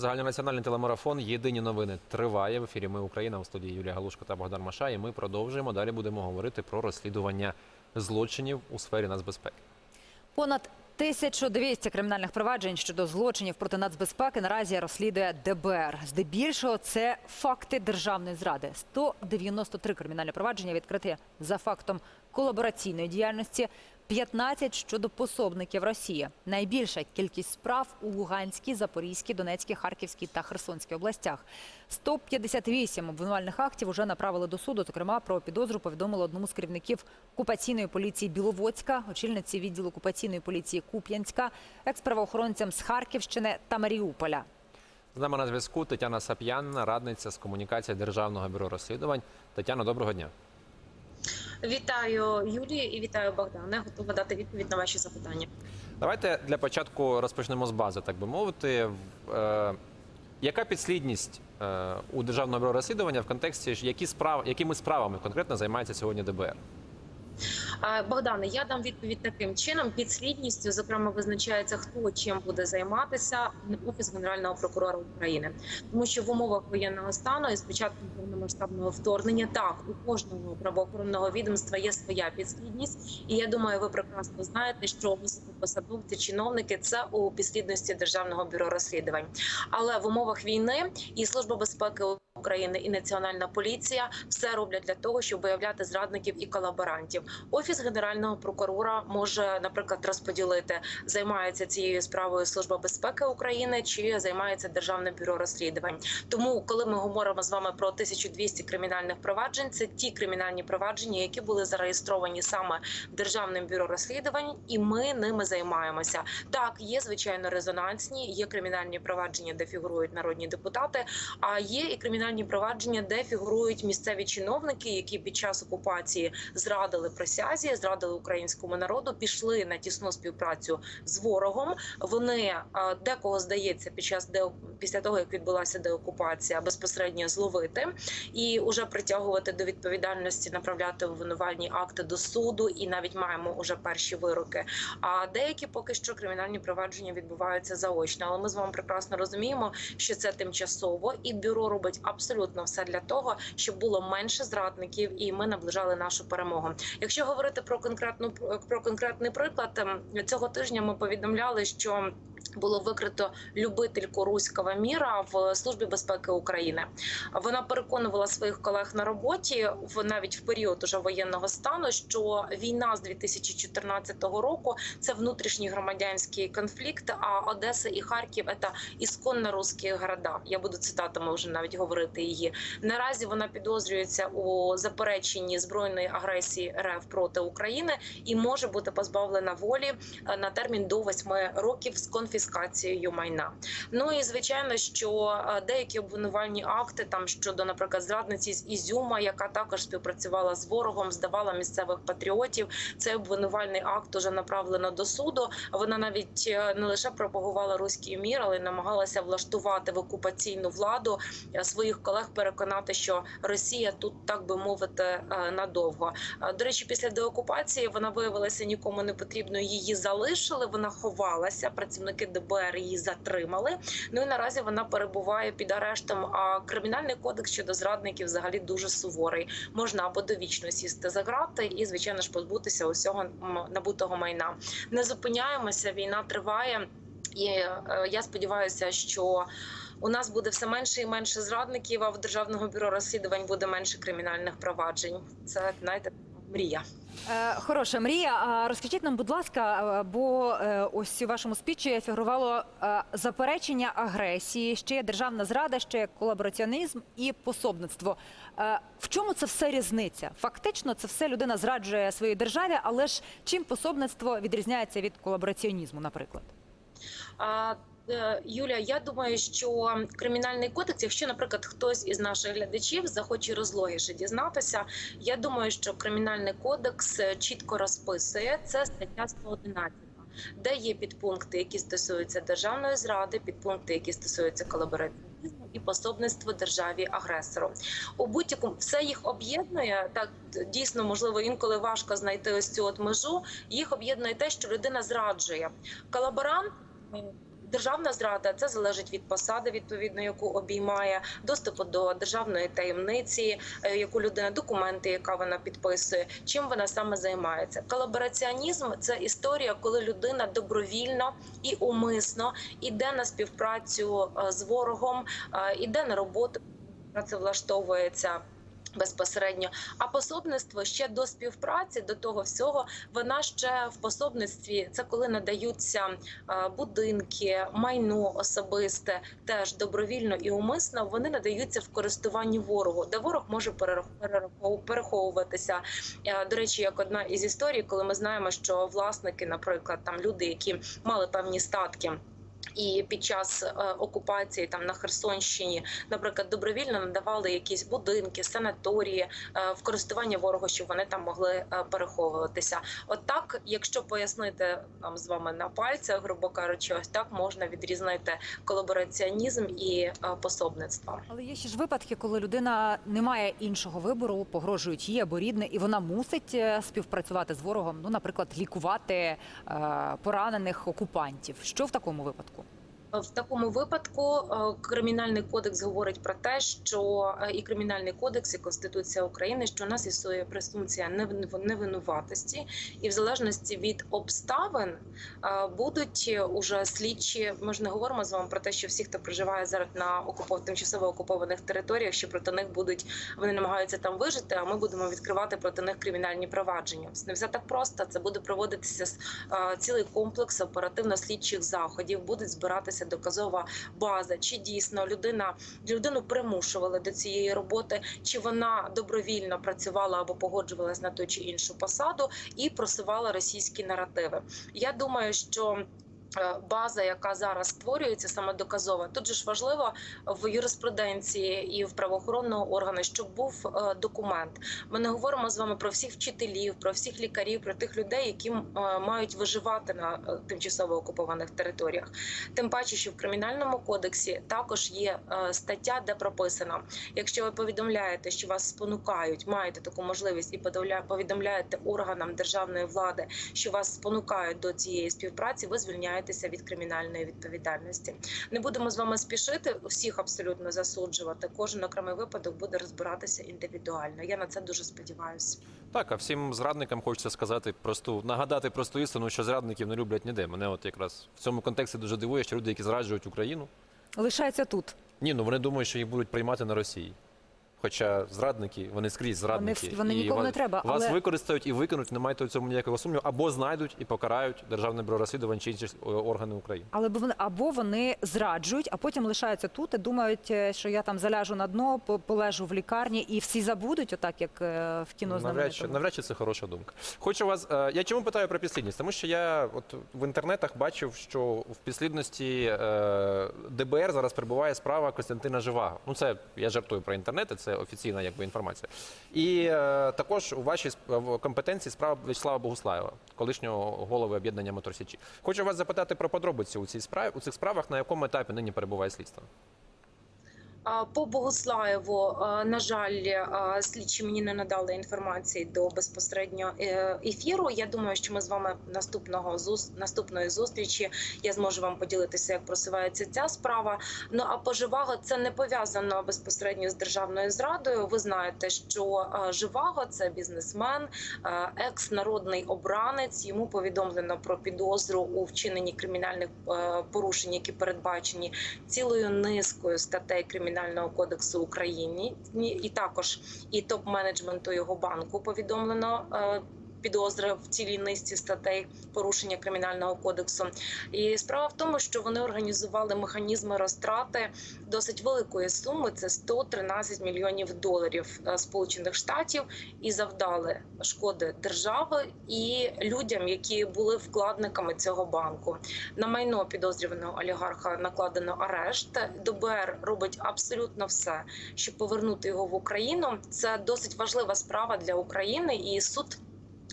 Загальнонаціональний телемарафон Єдині новини триває в ефірі. Ми Україна у студії Юлія Галушко та Богдан Маша. І ми продовжуємо. Далі будемо говорити про розслідування злочинів у сфері нацбезпеки. Понад 1200 кримінальних проваджень щодо злочинів проти нацбезпеки наразі розслідує ДБР. Здебільшого це факти державної зради. 193 кримінальні провадження відкриті за фактом колабораційної діяльності. 15 щодо пособників Росії. Найбільша кількість справ у Луганській, Запорізькій, Донецькій, Харківській та Херсонській областях. 158 обвинувальних актів уже направили до суду. Зокрема, про підозру повідомили одному з керівників окупаційної поліції Біловодська, очільниці відділу окупаційної поліції Куп'янська, екс-правоохоронцям з Харківщини та Маріуполя. З нами на зв'язку Тетяна Сап'ян, радниця з комунікації Державного бюро розслідувань. Тетяно, доброго дня. Вітаю Юлію і вітаю Богдане. Готова дати відповідь на ваші запитання. Давайте для початку розпочнемо з бази, так би мовити. Е, яка підслідність е, у Державного бюро розслідування в контексті які справ, якими справами конкретно займається сьогодні ДБР? Богдане, я дам відповідь таким чином. Підслідністю, зокрема, визначається хто чим буде займатися офіс генерального прокурора України, тому що в умовах воєнного стану і з початком повномасштабного вторгнення так у кожного правоохоронного відомства є своя підслідність, і я думаю, ви прекрасно знаєте, що високопосадовці, чиновники це у підслідності державного бюро розслідувань. Але в умовах війни і служба безпеки України і національна поліція все роблять для того, щоб виявляти зрадників і колаборантів. Офіс генерального прокурора може, наприклад, розподілити, займається цією справою Служба безпеки України чи займається Державне бюро розслідувань. Тому, коли ми говоримо з вами про 1200 кримінальних проваджень, це ті кримінальні провадження, які були зареєстровані саме Державним бюро розслідувань, і ми ними займаємося. Так, є звичайно резонансні, є кримінальні провадження, де фігурують народні депутати. А є і кримінальні провадження, де фігурують місцеві чиновники, які під час окупації зрадили присязі, зрадили українському народу, пішли на тісну співпрацю з ворогом. Вони е, декого здається під час де після того, як відбулася деокупація, безпосередньо зловити і уже притягувати до відповідальності, направляти обвинувальні акти до суду, і навіть маємо уже перші вироки. А деякі поки що кримінальні провадження відбуваються заочно. Але ми з вами прекрасно розуміємо, що це тимчасово, і бюро робить абсолютно все для того, щоб було менше зрадників, і ми наближали нашу перемогу. Якщо говорити про конкретну про конкретний приклад, ем, цього тижня ми повідомляли, що було викрито любительку руського міра в службі безпеки України. Вона переконувала своїх колег на роботі в навіть в період уже воєнного стану, що війна з 2014 року це внутрішній громадянський конфлікт. А Одеса і Харків це ісконно русські города. Я буду цитатами вже навіть говорити її. Наразі вона підозрюється у запереченні збройної агресії РФ проти України і може бути позбавлена волі е, на термін до 8 років з конфіскацією майна. Ну і звичайно, що е, деякі обвинувальні акти там щодо, наприклад, зрадниці з Ізюма, яка також співпрацювала з ворогом, здавала місцевих патріотів. Цей обвинувальний акт уже направлено до суду. Вона навіть е, не лише пропагувала руський мір, але й намагалася влаштувати в окупаційну владу е, своїх колег, переконати, що Росія тут, так би мовити, надовго. До речі, після деокупації вона виявилася нікому не потрібною. Її залишили. Вона ховалася. Працівники ДБР її затримали. Ну і наразі вона перебуває під арештом. А кримінальний кодекс щодо зрадників взагалі дуже суворий. Можна або довічно сісти за грати і, звичайно ж, позбутися усього набутого майна. Не зупиняємося. Війна триває. І е, я сподіваюся, що у нас буде все менше і менше зрадників, а в державного бюро розслідувань буде менше кримінальних проваджень. Це знаєте, мрія. Е, Хороша мрія. А розкажіть нам, будь ласка, е, бо е, ось у вашому спічі фігурувало заперечення агресії, ще є державна зрада, ще є колабораціонізм і пособництво. В чому це все різниця? Фактично, це все людина зраджує своїй державі, але ж чим пособництво відрізняється від колабораціонізму, наприклад? Е, Юля, я думаю, що кримінальний кодекс, якщо, наприклад, хтось із наших глядачів захоче розлогіше дізнатися, я думаю, що кримінальний кодекс е, чітко розписує це стаття 111. Де є підпункти, які стосуються державної зради, підпункти, які стосуються колабораціонізму і пособництва державі агресору, у будь-якому все їх об'єднує так. Дійсно, можливо, інколи важко знайти ось цю от межу. Їх об'єднує те, що людина зраджує колаборант. Державна зрада це залежить від посади, відповідно, яку обіймає доступу до державної таємниці, е, яку людина документи, яка вона підписує, чим вона саме займається. Колабораціонізм це історія, коли людина добровільно і умисно іде на співпрацю е, з ворогом, е, іде на роботу, працевлаштовується. Безпосередньо, а пособництво ще до співпраці до того всього, вона ще в пособництві. Це коли надаються е, будинки, майно особисте, теж добровільно і умисно. Вони надаються в користуванні ворогу, де ворог може переховуватися. Е, До речі, як одна із історій, коли ми знаємо, що власники, наприклад, там люди, які мали певні статки. І під час е, окупації там на Херсонщині, наприклад, добровільно надавали якісь будинки, санаторії е, в користування ворогу, щоб вони там могли е, переховуватися. От якщо пояснити нам з вами на пальцях, грубо кажучи, ось так можна відрізнити колабораціонізм і пособництво. Але є ще ж випадки, коли людина не має іншого вибору, погрожують їй або рідне, і вона мусить співпрацювати з ворогом. Ну, наприклад, лікувати поранених окупантів. Що в такому випадку? В такому випадку е, кримінальний кодекс говорить про те, що е, і кримінальний кодекс, і конституція України, що у нас існує презумпція невин- невинуватості, і в залежності від обставин е, будуть уже слідчі. Ми ж не говоримо з вами про те, що всі, хто проживає зараз на окупов... тимчасово окупованих територіях, що проти них будуть вони намагаються там вижити. А ми будемо відкривати проти них кримінальні провадження. Не все так просто. Це буде проводитися е, цілий комплекс оперативно-слідчих заходів. Будуть збиратися доказова база, чи дійсно людина людину примушували до цієї роботи, чи вона добровільно працювала або погоджувалась на ту чи іншу посаду і просувала російські наративи. Я думаю, що. Е, База, яка зараз створюється, саме доказова. Тут же ж важливо в юриспруденції і в правоохоронного органу, щоб був е, документ. Ми не говоримо з вами про всіх вчителів, про всіх лікарів, про тих людей, які е, мають виживати на тимчасово окупованих територіях. Тим паче, що в кримінальному кодексі також є стаття, де прописано, якщо ви повідомляєте, що вас спонукають, маєте таку можливість і повідомляєте органам державної влади, що вас спонукають до цієї співпраці, ви звільняєтеся від кримінальної відповідальності. Не будемо з вами спішити всіх абсолютно засуджувати. Кожен окремий випадок буде розбиратися індивідуально. Я на це дуже сподіваюся. Так, а всім зрадникам хочеться сказати просту, нагадати просту істину, що зрадників не люблять ніде. Мене от якраз в цьому контексті дуже дивує, що люди, які зраджують Україну, Лишається тут. ні, ну вони думають, що їх будуть приймати на Росії. Хоча зрадники, вони скрізь зрадники. Вони вони І нікому не треба, Вас але- використають і викинуть, не маєте у цьому ніякого сумніву, або знайдуть і покарають Державне бюро розслідувань чи інші е, органи України. Але вони або вони зраджують, а потім лишаються тут і думають, е, що я там заляжу на дно, полежу в лікарні, і всі забудуть, отак як е, в кіно Навряд чи, навряд чи це хороша думка. Хочу вас. Я чому питаю про підслідність? Тому що я от в інтернетах бачив, що в підслідності ДБР зараз перебуває справа Костянтина Живаго. Ну це я жартую про інтернет, це офіційна якби інформація. І е, також у вашій компетенції справа Вячеслава Богуслаєва, колишнього голови об'єднання Моторсічі. Хочу вас запитати про подробиці у цій справі у цих справах, на якому етапі нині перебуває слідство. По Богуслаєву, на жаль, слідчі мені не надали інформації до безпосередньо е, ефіру. Я думаю, що ми з вами наступного наступної зустрічі я зможу вам поділитися, як просувається ця справа. Ну а по Живаго це не пов'язано безпосередньо з державною зрадою. Ви знаєте, що Живаго це бізнесмен, екс-народний обранець. Йому повідомлено про підозру у вчиненні кримінальних е, порушень, які передбачені цілою низкою статей кримінального кодексу України, і також і топ-менеджменту його банку повідомлено. Підозри в цілій низці статей порушення кримінального кодексу, і справа в тому, що вони організували механізми розтрати досить великої суми. Це 113 мільйонів доларів е, Сполучених Штатів, і завдали шкоди держави і людям, які були вкладниками цього банку. На майно підозрюваного олігарха накладено арешт. ДБР робить абсолютно все, щоб повернути його в Україну. Це досить важлива справа для України, і суд.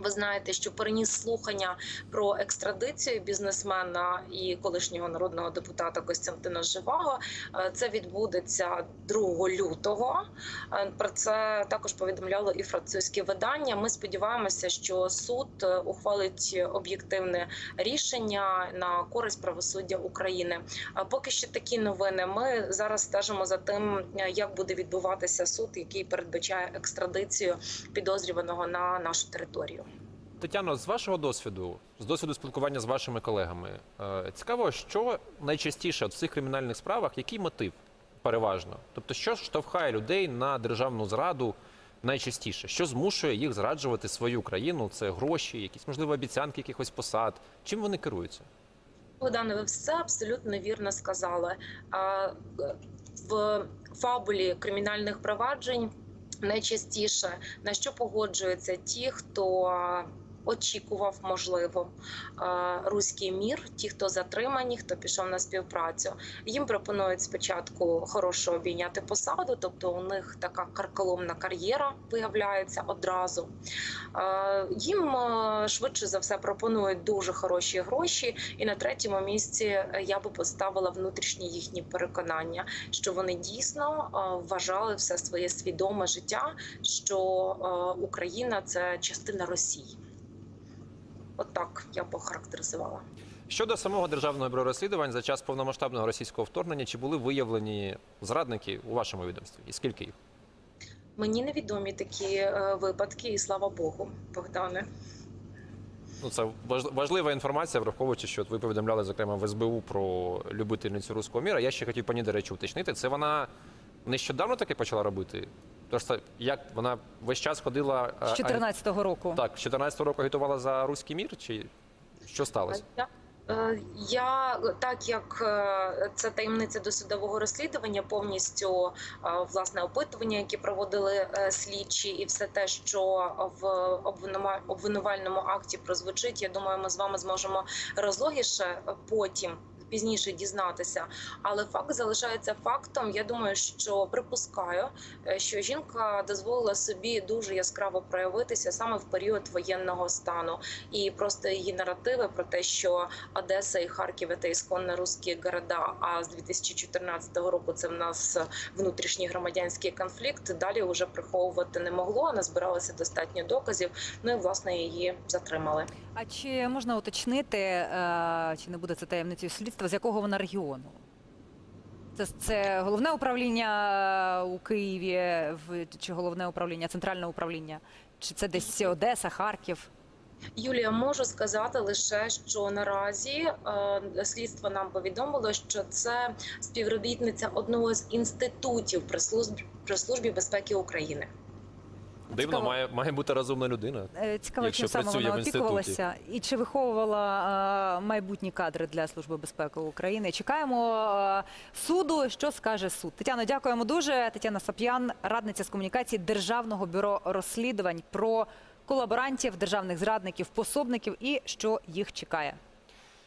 Ви знаєте, що переніс слухання про екстрадицію бізнесмена і колишнього народного депутата Костянтина Живаго. Е, Це відбудеться 2 лютого. Е, Про це також повідомляло і французьке видання. Ми сподіваємося, що суд е, ухвалить об'єктивне рішення на користь правосуддя України. А поки що такі новини. Ми зараз стежимо за тим, як буде відбуватися суд, який передбачає екстрадицію підозрюваного на нашу територію. Тетяно, з вашого досвіду, з досвіду спілкування з вашими колегами, е, цікаво, що найчастіше в цих кримінальних справах, який мотив переважно? Тобто, що штовхає людей на державну зраду найчастіше? Що змушує їх зраджувати свою країну? Це гроші, якісь можливо обіцянки якихось посад. Чим вони керуються? Богдане, ви все абсолютно вірно сказали. В фабулі кримінальних проваджень найчастіше на що погоджуються ті, хто очікував, можливо, е, руський мір, ті, хто затримані, хто пішов на співпрацю. Їм пропонують спочатку хорошо обійняти посаду, тобто у них така карколомна кар'єра виявляється одразу. Е, Їм е, швидше за все пропонують дуже хороші гроші, і на третьому місці я би поставила внутрішні їхні переконання, що вони дійсно вважали все своє свідоме життя, що Україна це частина Росії. От я б охарактеризувала. Щодо самого державного бюро розслідувань за час повномасштабного російського вторгнення, чи були виявлені зрадники у вашому відомстві? І скільки їх? Мені невідомі такі е, випадки, і слава Богу, Богдане. Ну, це важлива інформація, враховуючи, що ви повідомляли, зокрема, в СБУ про любительницю руського міра. Я ще хотів пані до речі уточнити. Це вона нещодавно таке почала робити? Просто як вона весь час ходила а- З 14-го року. так, з 14 року агітувала за руський мір, чи що сталося? Я, е, так як е, це таємниця досудового розслідування, повністю е, власне опитування, які проводили е, слідчі, і все те, що в обвинува- обвинувальному акті прозвучить, я думаю, ми з вами зможемо розлогіше потім. Пізніше дізнатися, але факт залишається фактом. Я думаю, що припускаю, е, що жінка дозволила собі дуже яскраво проявитися саме в період воєнного стану, і просто її наративи про те, що Одеса і Харків це ісконно русські города. А з 2014 року це в нас внутрішній громадянський конфлікт. Далі вже приховувати не могло. Назбиралося достатньо доказів. Ну і власне її затримали. А чи можна уточнити, е, чи не буде це таємницею слідства, з якого вона регіону? Це, це головне управління у Києві, чи головне управління, центральне управління? Чи це десь Одеса, Харків? Юлія, можу сказати лише, що наразі е, слідство нам повідомило, що це співробітниця одного з інститутів при службі, при службі безпеки України. Дивно, Цікаво. має, має бути розумна людина. Е, Цікаво, Якщо чим саме працює вона в інституті. опікувалася і чи виховувала е, майбутні кадри для служби безпеки України. Чекаємо е, суду. Що скаже суд? Тетяно, дякуємо дуже. Тетяна Сап'ян, радниця з комунікації Державного бюро розслідувань про колаборантів, державних зрадників, пособників і що їх чекає.